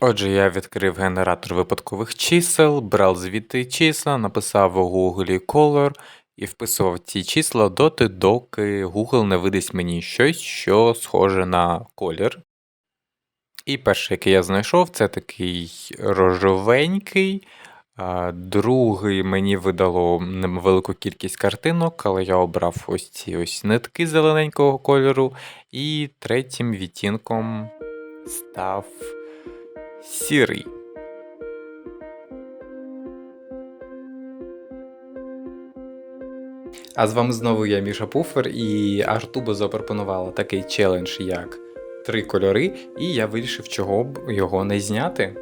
Отже, я відкрив генератор випадкових чисел, брав звідти числа, написав у Google Color і вписував ці числа доти, доки Google не видасть мені щось, що схоже на колір. І перший, який я знайшов, це такий рожовенький. Другий мені видало невелику кількість картинок, але я обрав ось ці ось нитки зелененького кольору. І третім відтінком став сірий. А з вами знову я Міша Пуфер, і Артубо запропонувала такий челендж, як три кольори, і я вирішив, чого б його не зняти.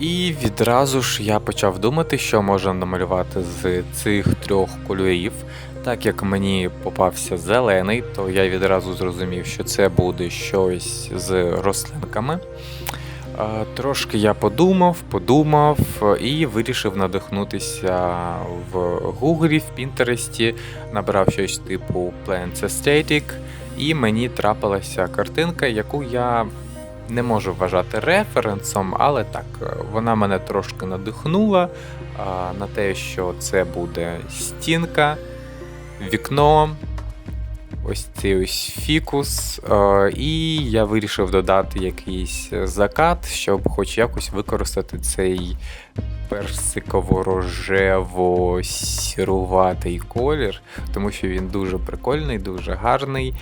І відразу ж я почав думати, що можна намалювати з цих трьох кольорів. Так як мені попався зелений, то я відразу зрозумів, що це буде щось з рослинками. Трошки я подумав, подумав і вирішив надихнутися в Гуглі, в Пінтересті, набрав щось типу Plants Aesthetic, і мені трапилася картинка, яку я не можу вважати референсом, але так, вона мене трошки надихнула на те, що це буде стінка, вікно, ось цей ось фікус, е, і я вирішив додати якийсь закат, щоб хоч якось використати цей персиково-рожево-сіруватий колір, тому що він дуже прикольний, дуже гарний.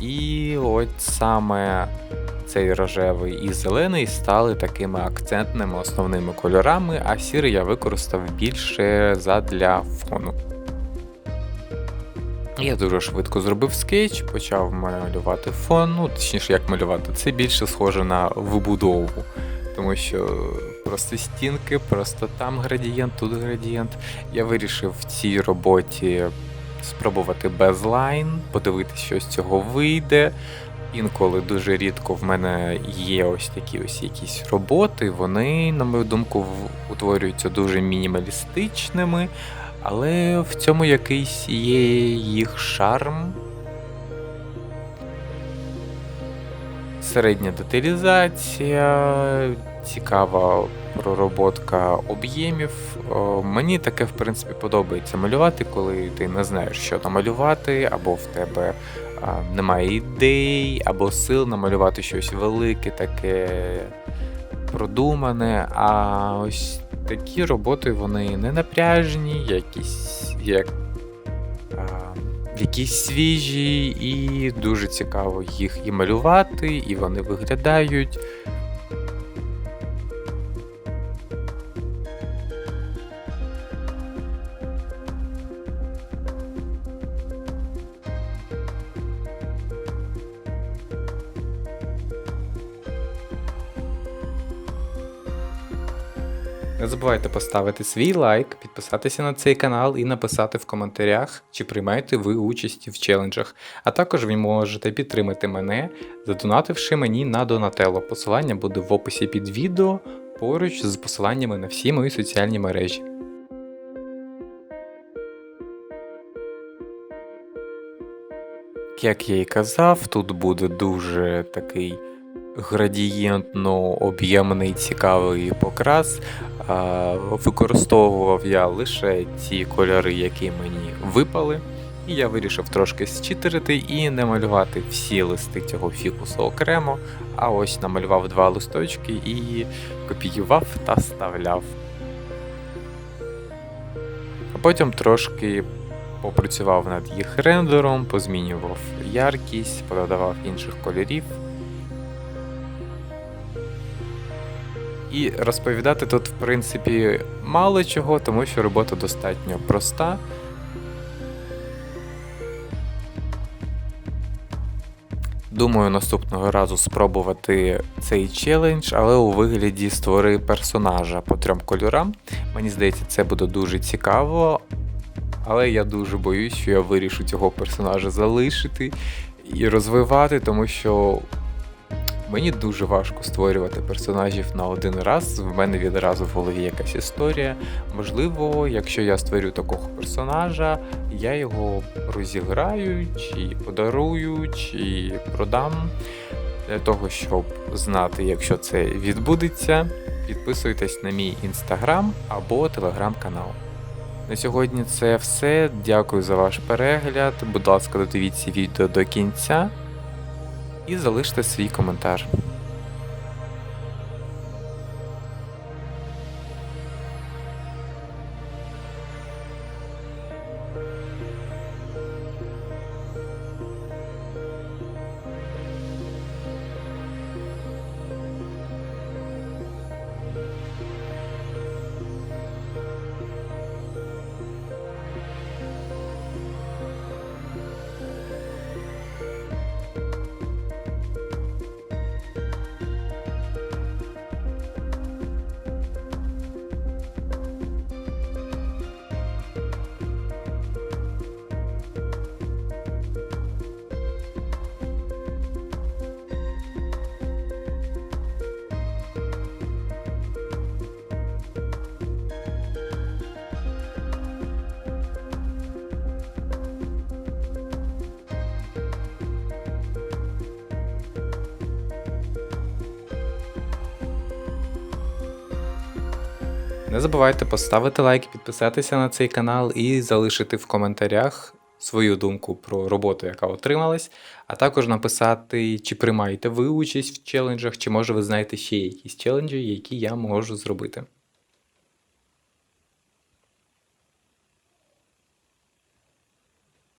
І от саме цей рожевий і зелений стали такими акцентними основними кольорами, а сірий я використав більше задля фону. Я дуже швидко зробив скетч, почав малювати фон, ну точніше, як малювати, це більше схоже на вибудову, тому що просто стінки, просто там градієнт, тут градієнт. Я вирішив в цій роботі спробувати без лайн, подивитися, що з цього вийде. Інколи дуже рідко в мене є ось такі ось якісь роботи. Вони, на мою думку, утворюються дуже мінімалістичними, але в цьому якийсь є їх шарм. Середня деталізація, цікава пророботка об'ємів. Мені таке, в принципі, подобається малювати, коли ти не знаєш, що намалювати, або в тебе немає ідей, або сил намалювати щось велике, таке продумане. А ось такі роботи вони не напряжні, якісь як. а, Якісь свіжі, і дуже цікаво їх і малювати, і вони виглядають. Не забувайте поставити свій лайк, підписатися на цей канал і написати в коментарях, чи приймаєте ви участь в челенджах. А також ви можете підтримати мене, задонативши мені на Донателло. Посилання буде в описі під відео поруч з посиланнями на всі мої соціальні мережі. Як я і казав, тут буде дуже такий градієнтно об'ємний цікавий покрас. Використовував я лише ті кольори, які мені випали. І я вирішив трошки зчитерити і не малювати всі листи цього фікусу окремо, а ось намалював два листочки і копіював та вставляв. А потім трошки попрацював над їх рендером, позмінював яркість, пододавав інших кольорів. І розповідати тут, в принципі, мало чого, тому що робота достатньо проста. Думаю, наступного разу спробувати цей челендж, але у вигляді створи персонажа по трьом кольорам. Мені здається, це буде дуже цікаво. Але я дуже боюсь, що я вирішу цього персонажа залишити і розвивати, тому що Мені дуже важко створювати персонажів на один раз. В мене відразу в голові якась історія. Можливо, якщо я створю такого персонажа, я його розіграю, чи подарую, чи продам. Для того, щоб знати, якщо це відбудеться, підписуйтесь на мій інстаграм або телеграм-канал. На сьогодні це все. Дякую за ваш перегляд. Будь ласка, додивіться відео до кінця і залиште свій коментар. Не забувайте поставити лайк, підписатися на цей канал і залишити в коментарях свою думку про роботу, яка отрималась, а також написати, чи приймаєте ви участь в челенджах, чи може ви знаєте ще якісь челенджі, які я можу зробити.